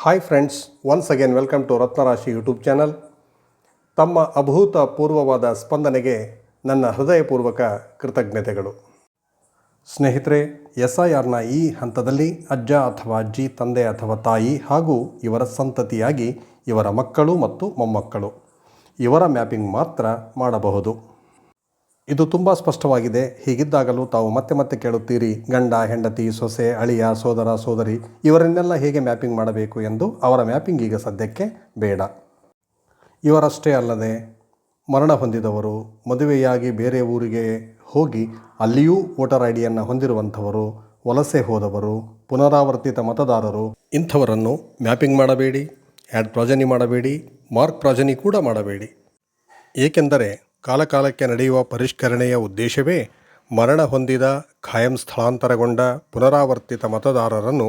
Hi friends once again welcome to Ratnarashi YouTube channel ತಮ್ಮ ಅಭೂತಪೂರ್ವವಾದ ಸ್ಪಂದನೆಗೆ ನನ್ನ ಹೃದಯಪೂರ್ವಕ ಕೃತಜ್ಞತೆಗಳು. ಸ್ನೇಹಿತರೆ ಎಸ್ ಐ ಆರ್ನ ಈ ಹಂತದಲ್ಲಿ ಅಜ್ಜ ಅಥವಾ ಅಜ್ಜಿ, ತಂದೆ ಅಥವಾ ತಾಯಿ ಹಾಗೂ ಇವರ ಸಂತತಿಯಾಗಿ ಇವರ ಮಕ್ಕಳು ಮತ್ತು ಮೊಮ್ಮಕ್ಕಳು. ಇವರ ಮ್ಯಾಪಿಂಗ್ ಮಾತ್ರ ಮಾಡಬಹುದು. ಇದು ತುಂಬ ಸ್ಪಷ್ಟವಾಗಿದೆ. ಹೀಗಿದ್ದಾಗಲೂ ತಾವು ಮತ್ತೆ ಮತ್ತೆ ಕೇಳುತ್ತೀರಿ, ಗಂಡ, ಹೆಂಡತಿ, ಸೊಸೆ, ಅಳಿಯ, ಸೋದರ, ಸೋದರಿ, ಇವರನ್ನೆಲ್ಲ ಹೇಗೆ ಮ್ಯಾಪಿಂಗ್ ಮಾಡಬೇಕು ಎಂದು ಅವರ ಮ್ಯಾಪಿಂಗ್ ಈಗ ಸದ್ಯಕ್ಕೆ ಬೇಡ. ಇವರಷ್ಟೇ ಅಲ್ಲದೆ ಮರಣ ಹೊಂದಿದವರು, ಮದುವೆಯಾಗಿ ಬೇರೆ ಊರಿಗೆ ಹೋಗಿ ಅಲ್ಲಿಯೂ ವೋಟರ್ ಐ ಡಿಯನ್ನು ಹೊಂದಿರುವಂಥವರು, ವಲಸೆ ಹೋದವರು, ಪುನರಾವರ್ತಿತ ಮತದಾರರು, ಇಂಥವರನ್ನು ಮ್ಯಾಪಿಂಗ್ ಮಾಡಬೇಡಿ, ಆ್ಯಡ್ ಪ್ರಾಜನಿ ಮಾಡಬೇಡಿ, ಮಾರ್ಕ್ ಪ್ರಾಜನಿ ಕೂಡ ಮಾಡಬೇಡಿ. ಏಕೆಂದರೆ ಕಾಲಕಾಲಕ್ಕೆ ನಡೆಯುವ ಪರಿಷ್ಕರಣೆಯ ಉದ್ದೇಶವೇ ಮರಣ ಹೊಂದಿದ ಖಾಯಂ ಸ್ಥಳಾಂತರಗೊಂಡ ಪುನರಾವರ್ತಿತ ಮತದಾರರನ್ನು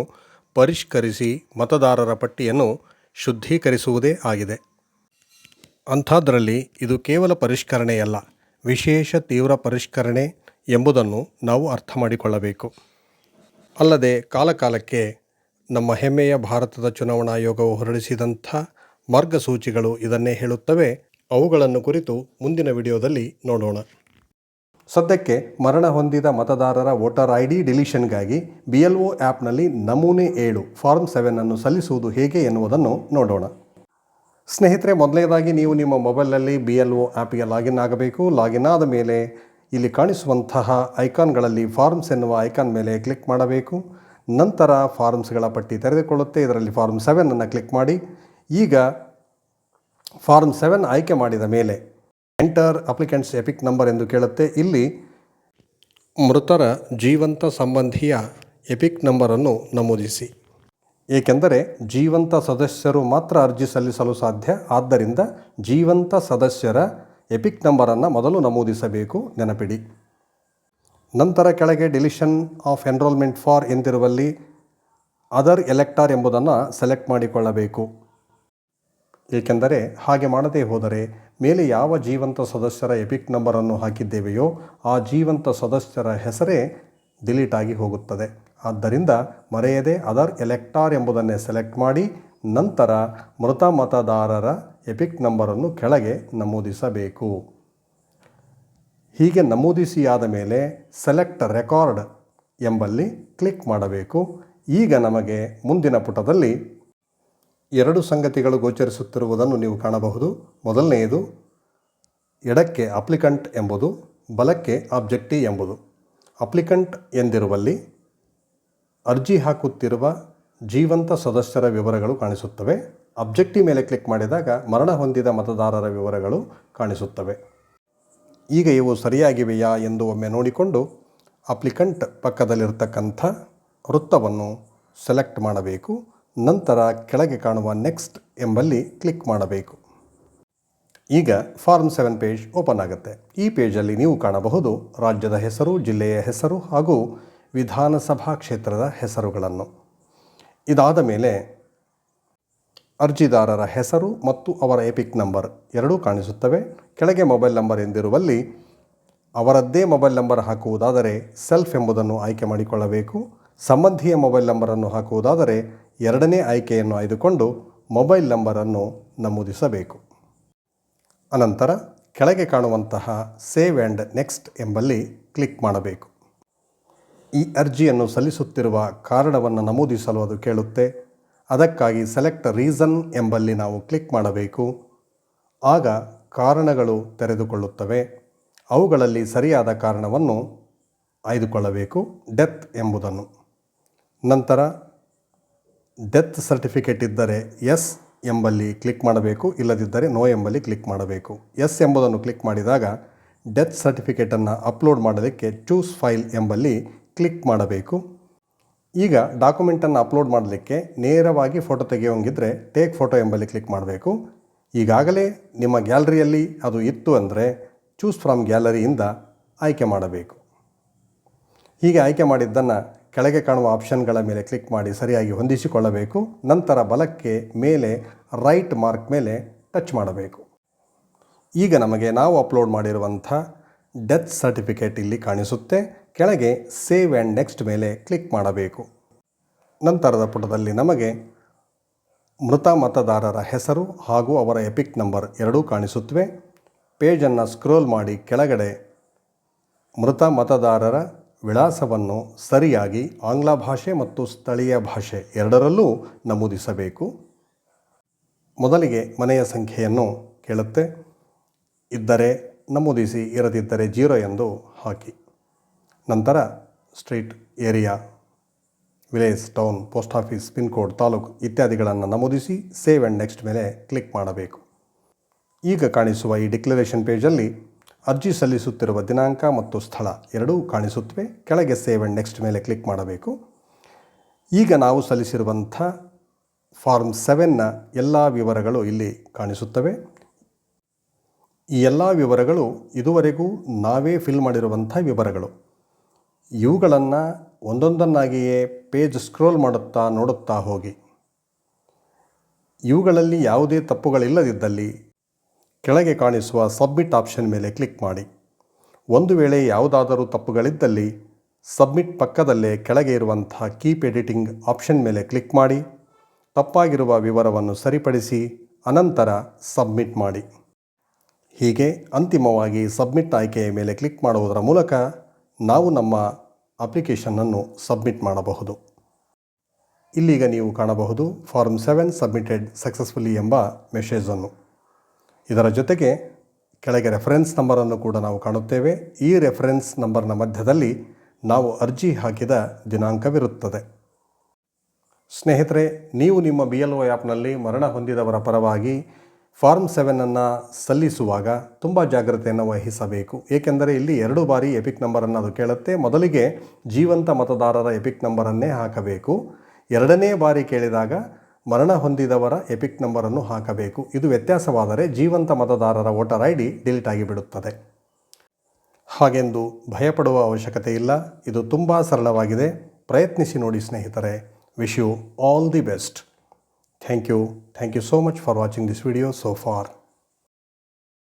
ಪರಿಷ್ಕರಿಸಿ ಮತದಾರರ ಪಟ್ಟಿಯನ್ನು ಶುದ್ಧೀಕರಿಸುವುದೇ ಆಗಿದೆ. ಅಂಥದ್ರಲ್ಲಿ ಇದು ಕೇವಲ ಪರಿಷ್ಕರಣೆಯಲ್ಲ, ವಿಶೇಷ ತೀವ್ರ ಪರಿಷ್ಕರಣೆ ಎಂಬುದನ್ನು ನಾವು ಅರ್ಥ ಮಾಡಿಕೊಳ್ಳಬೇಕು ಅಲ್ಲದೆ ಕಾಲಕಾಲಕ್ಕೆ ನಮ್ಮ ಹೆಮ್ಮೆಯ ಭಾರತದ ಚುನಾವಣಾ ಆಯೋಗವು ಹೊರಡಿಸಿದಂಥ ಮಾರ್ಗಸೂಚಿಗಳು ಇದನ್ನೇ ಹೇಳುತ್ತವೆ. ಅವುಗಳನ್ನು ಕುರಿತು ಮುಂದಿನ ವಿಡಿಯೋದಲ್ಲಿ ನೋಡೋಣ. ಸದ್ಯಕ್ಕೆ ಮರಣ ಹೊಂದಿದ ಮತದಾರರ ವೋಟರ್ ಐ ಡಿ ಡಿಲೀಷನ್ಗಾಗಿ ಬಿ ಎಲ್ ಒ ಆ್ಯಪ್ನಲ್ಲಿ ನಮೂನೆ ಏಳು ಫಾರ್ಮ್ ಸೆವೆನ್ ಅನ್ನು ಸಲ್ಲಿಸುವುದು ಹೇಗೆ ಎನ್ನುವುದನ್ನು ನೋಡೋಣ. ಸ್ನೇಹಿತರೆ, ಮೊದಲನೇದಾಗಿ ನೀವು ನಿಮ್ಮ ಮೊಬೈಲಲ್ಲಿ ಬಿ ಎಲ್ ಒ ಆ್ಯಪ್ಗೆ ಲಾಗಿನ್ ಆಗಬೇಕು. ಲಾಗಿನ್ ಆದ ಮೇಲೆ ಇಲ್ಲಿ ಕಾಣಿಸುವಂತಹ ಐಕಾನ್ಗಳಲ್ಲಿ ಫಾರ್ಮ್ಸ್ ಎನ್ನುವ ಐಕಾನ್ ಮೇಲೆ ಕ್ಲಿಕ್ ಮಾಡಬೇಕು. ನಂತರ ಫಾರ್ಮ್ಸ್ಗಳ ಪಟ್ಟಿ ತೆರೆದುಕೊಳ್ಳುತ್ತೆ. ಇದರಲ್ಲಿ ಫಾರ್ಮ್ ಸೆವೆನನ್ನು ಕ್ಲಿಕ್ ಮಾಡಿ. ಈಗ ಫಾರ್ಮ್ ಸೆವೆನ್ ಆಯ್ಕೆ ಮಾಡಿದ ಮೇಲೆ ಎಂಟರ್ ಅಪ್ಲಿಕೆಂಟ್ಸ್ ಎಪಿಕ್ ನಂಬರ್ ಎಂದು ಕೇಳುತ್ತೆ. ಇಲ್ಲಿ ಮೃತರ ಜೀವಂತ ಸಂಬಂಧಿಯ ಎಪಿಕ್ ನಂಬರನ್ನು ನಮೂದಿಸಿ. ಏಕೆಂದರೆ ಜೀವಂತ ಸದಸ್ಯರು ಮಾತ್ರ ಅರ್ಜಿ ಸಲ್ಲಿಸಲು ಸಾಧ್ಯ. ಆದ್ದರಿಂದ ಜೀವಂತ ಸದಸ್ಯರ ಎಪಿಕ್ ನಂಬರನ್ನು ಮೊದಲು ನಮೂದಿಸಬೇಕು. ನೆನಪಿಡಿ. ನಂತರ ಕೆಳಗೆ ಡಿಲಿಷನ್ ಆಫ್ ಎನ್ರೋಲ್ಮೆಂಟ್ ಫಾರ್ ಎಂದಿರುವಲ್ಲಿ ಅದರ್ ಎಲೆಕ್ಟಾರ್ ಎಂಬುದನ್ನು ಸೆಲೆಕ್ಟ್ ಮಾಡಿಕೊಳ್ಳಬೇಕು. ಏಕೆಂದರೆ ಹಾಗೆ ಮಾಡದೇ ಹೋದರೆ ಮೇಲೆ ಯಾವ ಜೀವಂತ ಸದಸ್ಯರ ಎಪಿಕ್ ನಂಬರನ್ನು ಹಾಕಿದ್ದೇವೆಯೋ ಆ ಜೀವಂತ ಸದಸ್ಯರ ಹೆಸರೇ ಡಿಲೀಟ್ ಆಗಿ ಹೋಗುತ್ತದೆ. ಆದ್ದರಿಂದ ಮರೆಯದೆ ಅದರ್ ಎಲೆಕ್ಟಾರ್ ಎಂಬುದನ್ನೇ ಸೆಲೆಕ್ಟ್ ಮಾಡಿ ನಂತರ ಮೃತ ಮತದಾರರ ಎಪಿಕ್ ನಂಬರನ್ನು ಕೆಳಗೆ ನಮೂದಿಸಬೇಕು. ಹೀಗೆ ನಮೂದಿಸಿಯಾದ ಮೇಲೆ ಸೆಲೆಕ್ಟ್ ರೆಕಾರ್ಡ್ ಎಂಬಲ್ಲಿ ಕ್ಲಿಕ್ ಮಾಡಬೇಕು. ಈಗ ನಮಗೆ ಮುಂದಿನ ಪುಟದಲ್ಲಿ ಎರಡು ಸಂಗತಿಗಳು ಗೋಚರಿಸುತ್ತಿರುವುದನ್ನು ನೀವು ಕಾಣಬಹುದು. ಮೊದಲನೆಯದು, ಎಡಕ್ಕೆ ಅಪ್ಲಿಕಂಟ್ ಎಂಬುದು, ಬಲಕ್ಕೆ ಆಬ್ಜೆಕ್ಟಿ ಎಂಬುದು. ಅಪ್ಲಿಕಂಟ್ ಎಂದಿರುವಲ್ಲಿ ಅರ್ಜಿ ಹಾಕುತ್ತಿರುವ ಜೀವಂತ ಸದಸ್ಯರ ವಿವರಗಳು ಕಾಣಿಸುತ್ತವೆ. ಅಬ್ಜೆಕ್ಟಿ ಮೇಲೆ ಕ್ಲಿಕ್ ಮಾಡಿದಾಗ ಮರಣ ಹೊಂದಿದ ಮತದಾರರ ವಿವರಗಳು ಕಾಣಿಸುತ್ತವೆ. ಈಗ ಇವು ಸರಿಯಾಗಿವೆಯಾ ಎಂದು ಒಮ್ಮೆ ನೋಡಿಕೊಂಡು ಅಪ್ಲಿಕಂಟ್ ಪಕ್ಕದಲ್ಲಿರ್ತಕ್ಕಂಥ ವೃತ್ತವನ್ನು ಸೆಲೆಕ್ಟ್ ಮಾಡಬೇಕು. ನಂತರ ಕೆಳಗೆ ಕಾಣುವ ನೆಕ್ಸ್ಟ್ ಎಂಬಲ್ಲಿ ಕ್ಲಿಕ್ ಮಾಡಬೇಕು. ಈಗ ಫಾರ್ಮ್ ಸೆವೆನ್ ಪೇಜ್ ಓಪನ್ ಆಗುತ್ತೆ. ಈ ಪೇಜಲ್ಲಿ ನೀವು ಕಾಣಬಹುದು ರಾಜ್ಯದ ಹೆಸರು, ಜಿಲ್ಲೆಯ ಹೆಸರು ಹಾಗೂ ವಿಧಾನಸಭಾ ಕ್ಷೇತ್ರದ ಹೆಸರುಗಳನ್ನು. ಇದಾದ ಮೇಲೆ ಅರ್ಜಿದಾರರ ಹೆಸರು ಮತ್ತು ಅವರ ಎಪಿಕ್ ನಂಬರ್ ಎರಡೂ ಕಾಣಿಸುತ್ತವೆ. ಕೆಳಗೆ ಮೊಬೈಲ್ ನಂಬರ್ ಎಂದಿರುವಲ್ಲಿ ಅವರದ್ದೇ ಮೊಬೈಲ್ ನಂಬರ್ ಹಾಕುವುದಾದರೆ ಸೆಲ್ಫ್ ಎಂಬುದನ್ನು ಆಯ್ಕೆ ಮಾಡಿಕೊಳ್ಳಬೇಕು. ಸಂಬಂಧಿಯ ಮೊಬೈಲ್ ನಂಬರನ್ನು ಹಾಕುವುದಾದರೆ ಎರಡನೇ ಆಯ್ಕೆಯನ್ನು ಆಯ್ದುಕೊಂಡು ಮೊಬೈಲ್ ನಂಬರನ್ನು ನಮೂದಿಸಬೇಕು. ಅನಂತರ ಕೆಳಗೆ ಕಾಣುವಂತಹ ಸೇವ್ ಆ್ಯಂಡ್ ನೆಕ್ಸ್ಟ್ ಎಂಬಲ್ಲಿ ಕ್ಲಿಕ್ ಮಾಡಬೇಕು. ಈ ಅರ್ಜಿಯನ್ನು ಸಲ್ಲಿಸುತ್ತಿರುವ ಕಾರಣವನ್ನು ನಮೂದಿಸಲು ಅದು ಕೇಳುತ್ತೆ. ಅದಕ್ಕಾಗಿ ಸೆಲೆಕ್ಟ್ ರೀಸನ್ ಎಂಬಲ್ಲಿ ನಾವು ಕ್ಲಿಕ್ ಮಾಡಬೇಕು. ಆಗ ಕಾರಣಗಳು ತೆರೆದುಕೊಳ್ಳುತ್ತವೆ. ಅವುಗಳಲ್ಲಿ ಸರಿಯಾದ ಕಾರಣವನ್ನು ಆಯ್ದುಕೊಳ್ಳಬೇಕು. ಡೆತ್ ಎಂಬುದನ್ನು. ನಂತರ ಡೆತ್ ಸರ್ಟಿಫಿಕೇಟ್ ಇದ್ದರೆ ಎಸ್ ಎಂಬಲ್ಲಿ ಕ್ಲಿಕ್ ಮಾಡಬೇಕು, ಇಲ್ಲದಿದ್ದರೆ ನೋ ಎಂಬಲ್ಲಿ ಕ್ಲಿಕ್ ಮಾಡಬೇಕು. ಎಸ್ ಎಂಬುದನ್ನು ಕ್ಲಿಕ್ ಮಾಡಿದಾಗ ಡೆತ್ ಸರ್ಟಿಫಿಕೇಟನ್ನು ಅಪ್ಲೋಡ್ ಮಾಡಲಿಕ್ಕೆ ಚೂಸ್ ಫೈಲ್ ಎಂಬಲ್ಲಿ ಕ್ಲಿಕ್ ಮಾಡಬೇಕು. ಈಗ ಡಾಕ್ಯುಮೆಂಟನ್ನು ಅಪ್ಲೋಡ್ ಮಾಡಲಿಕ್ಕೆ ನೇರವಾಗಿ ಫೋಟೋ ತೆಗೆಯೋಂಗಿದ್ರೆ ಟೇಕ್ ಫೋಟೋ ಎಂಬಲ್ಲಿ ಕ್ಲಿಕ್ ಮಾಡಬೇಕು. ಈಗಾಗಲೇ ನಿಮ್ಮ ಗ್ಯಾಲರಿಯಲ್ಲಿ ಅದು ಇತ್ತು ಅಂದರೆ ಚೂಸ್ ಫ್ರಮ್ ಗ್ಯಾಲರಿಯಿಂದ ಆಯ್ಕೆ ಮಾಡಬೇಕು. ಹೀಗೆ ಆಯ್ಕೆ ಮಾಡಿದ್ದನ್ನು ಕೆಳಗೆ ಕಾಣುವ ಆಪ್ಷನ್ಗಳ ಮೇಲೆ ಕ್ಲಿಕ್ ಮಾಡಿ ಸರಿಯಾಗಿ ಹೊಂದಿಸಿಕೊಳ್ಳಬೇಕು. ನಂತರ ಬಲಕ್ಕೆ ಮೇಲೆ ರೈಟ್ ಮಾರ್ಕ್ ಮೇಲೆ ಟಚ್ ಮಾಡಬೇಕು. ಈಗ ನಮಗೆ ನಾವು ಅಪ್ಲೋಡ್ ಮಾಡಿರುವಂಥ ಡೆತ್ ಸರ್ಟಿಫಿಕೇಟ್ ಇಲ್ಲಿ ಕಾಣಿಸುತ್ತೆ. ಕೆಳಗೆ ಸೇವ್ ಆ್ಯಂಡ್ ನೆಕ್ಸ್ಟ್ ಮೇಲೆ ಕ್ಲಿಕ್ ಮಾಡಬೇಕು. ನಂತರದ ಪುಟದಲ್ಲಿ ನಮಗೆ ಮೃತ ಮತದಾರರ ಹೆಸರು ಹಾಗೂ ಅವರ ಎಪಿಕ್ ನಂಬರ್ ಎರಡೂ ಕಾಣಿಸುತ್ತವೆ. ಪೇಜನ್ನು ಸ್ಕ್ರೋಲ್ ಮಾಡಿ ಕೆಳಗಡೆ ಮೃತ ಮತದಾರರ ವಿಳಾಸವನ್ನು ಸರಿಯಾಗಿ ಆಂಗ್ಲ ಭಾಷೆ ಮತ್ತು ಸ್ಥಳೀಯ ಭಾಷೆ ಎರಡರಲ್ಲೂ ನಮೂದಿಸಬೇಕು. ಮೊದಲಿಗೆ ಮನೆಯ ಸಂಖ್ಯೆಯನ್ನು ಕೇಳುತ್ತೆ. ಇದ್ದರೆ ನಮೂದಿಸಿ ಇರದಿದ್ದರೆ ಜೀರೋ ಎಂದು ಹಾಕಿ. ನಂತರ street area, village, town, post office, pin code, taluk ಇತ್ಯಾದಿಗಳನ್ನು ನಮೂದಿಸಿ ಸೇವ್ ಆ್ಯಂಡ್ ನೆಕ್ಸ್ಟ್ ಮೇಲೆ ಕ್ಲಿಕ್ ಮಾಡಬೇಕು. ಈಗ ಕಾಣಿಸುವ ಈ ಡಿಕ್ಲರೇಷನ್ ಪೇಜಲ್ಲಿ ಅರ್ಜಿ ಸಲ್ಲಿಸುತ್ತಿರುವ ದಿನಾಂಕ ಮತ್ತು ಸ್ಥಳ ಎರಡೂ ಕಾಣಿಸುತ್ತವೆ. ಕೆಳಗೆ ಸೇವ್ ಆ್ಯಂಡ್ ನೆಕ್ಸ್ಟ್ ಮೇಲೆ ಕ್ಲಿಕ್ ಮಾಡಬೇಕು. ಈಗ ನಾವು ಸಲ್ಲಿಸಿರುವಂಥ ಫಾರ್ಮ್ ಸೆವೆನ್ನ ಎಲ್ಲ ವಿವರಗಳು ಇಲ್ಲಿ ಕಾಣಿಸುತ್ತವೆ. ಈ ಎಲ್ಲ ವಿವರಗಳು ಇದುವರೆಗೂ ನಾವೇ ಫಿಲ್ ಮಾಡಿರುವಂಥ ವಿವರಗಳು. ಇವುಗಳನ್ನು ಒಂದೊಂದನ್ನಾಗಿಯೇ ಪೇಜ್ ಸ್ಕ್ರೋಲ್ ಮಾಡುತ್ತಾ ನೋಡುತ್ತಾ ಹೋಗಿ. ಇವುಗಳಲ್ಲಿ ಯಾವುದೇ ತಪ್ಪುಗಳಿಲ್ಲದಿದ್ದಲ್ಲಿ ಕೆಳಗೆ ಕಾಣಿಸುವ ಸಬ್ಮಿಟ್ ಆಪ್ಷನ್ ಮೇಲೆ ಕ್ಲಿಕ್ ಮಾಡಿ. ಒಂದು ವೇಳೆ ಯಾವುದಾದರೂ ತಪ್ಪುಗಳಿದ್ದಲ್ಲಿ ಸಬ್ಮಿಟ್ ಪಕ್ಕದಲ್ಲೇ ಕೆಳಗೆ ಇರುವಂಥ ಕೀಪ್ ಎಡಿಟಿಂಗ್ ಆಪ್ಷನ್ ಮೇಲೆ ಕ್ಲಿಕ್ ಮಾಡಿ. ತಪ್ಪಾಗಿರುವ ವಿವರವನ್ನು ಸರಿಪಡಿಸಿ ಅನಂತರ ಸಬ್ಮಿಟ್ ಮಾಡಿ. ಹೀಗೆ ಅಂತಿಮವಾಗಿ ಸಬ್ಮಿಟ್ ಆಯ್ಕೆಯ ಮೇಲೆ ಕ್ಲಿಕ್ ಮಾಡುವುದರ ಮೂಲಕ ನಾವು ನಮ್ಮ ಅಪ್ಲಿಕೇಶನನ್ನು ಸಬ್ಮಿಟ್ ಮಾಡಬಹುದು. ಇಲ್ಲಿಗ ನೀವು ಕಾಣಬಹುದು ಫಾರ್ಮ್ ಸೆವೆನ್ ಸಬ್ಮಿಟೆಡ್ ಸಕ್ಸಸ್ಫುಲಿ ಎಂಬ ಮೆಸೇಜನ್ನು ಇದರ ಜೊತೆಗೆ ಕೆಳಗೆ ರೆಫರೆನ್ಸ್ ನಂಬರನ್ನು ಕೂಡ ನಾವು ಕಾಣುತ್ತೇವೆ. ಈ ರೆಫರೆನ್ಸ್ ನಂಬರ್ನ ಮಧ್ಯದಲ್ಲಿ ನಾವು ಅರ್ಜಿ ಹಾಕಿದ ದಿನಾಂಕವಿರುತ್ತದೆ. ಸ್ನೇಹಿತರೆ, ನೀವು ನಿಮ್ಮ ಬಿ ಎಲ್ ಒ ಆ್ಯಪ್ನಲ್ಲಿ ಮರಣ ಹೊಂದಿದವರ ಪರವಾಗಿ ಫಾರ್ಮ್ ಸೆವೆನನ್ನು ಸಲ್ಲಿಸುವಾಗ ತುಂಬ ಜಾಗ್ರತೆಯನ್ನು ವಹಿಸಬೇಕು. ಏಕೆಂದರೆ ಇಲ್ಲಿ ಎರಡು ಬಾರಿ ಎಪಿಕ್ ನಂಬರನ್ನು ಅದು ಕೇಳುತ್ತೆ. ಮೊದಲಿಗೆ ಜೀವಂತ ಮತದಾರರ ಎಪಿಕ್ ನಂಬರನ್ನೇ ಹಾಕಬೇಕು. ಎರಡನೇ ಬಾರಿ ಕೇಳಿದಾಗ ಮರಣ ಹೊಂದಿದವರ ಎಪಿಕ್ ನಂಬರನ್ನು ಹಾಕಬೇಕು. ಇದು ವ್ಯತ್ಯಾಸವಾದರೆ ಜೀವಂತ ಮತದಾರರ ವೋಟರ್ ಐ ಡಿ ಡಿಲೀಟ್ ಆಗಿಬಿಡುತ್ತದೆ. ಹಾಗೆಂದು ಭಯಪಡುವ ಅವಶ್ಯಕತೆ ಇಲ್ಲ. ಇದು ತುಂಬ ಸರಳವಾಗಿದೆ. ಪ್ರಯತ್ನಿಸಿ ನೋಡಿ ಸ್ನೇಹಿತರೆ. Wish you all the best thank you thank you so much for watching this video so for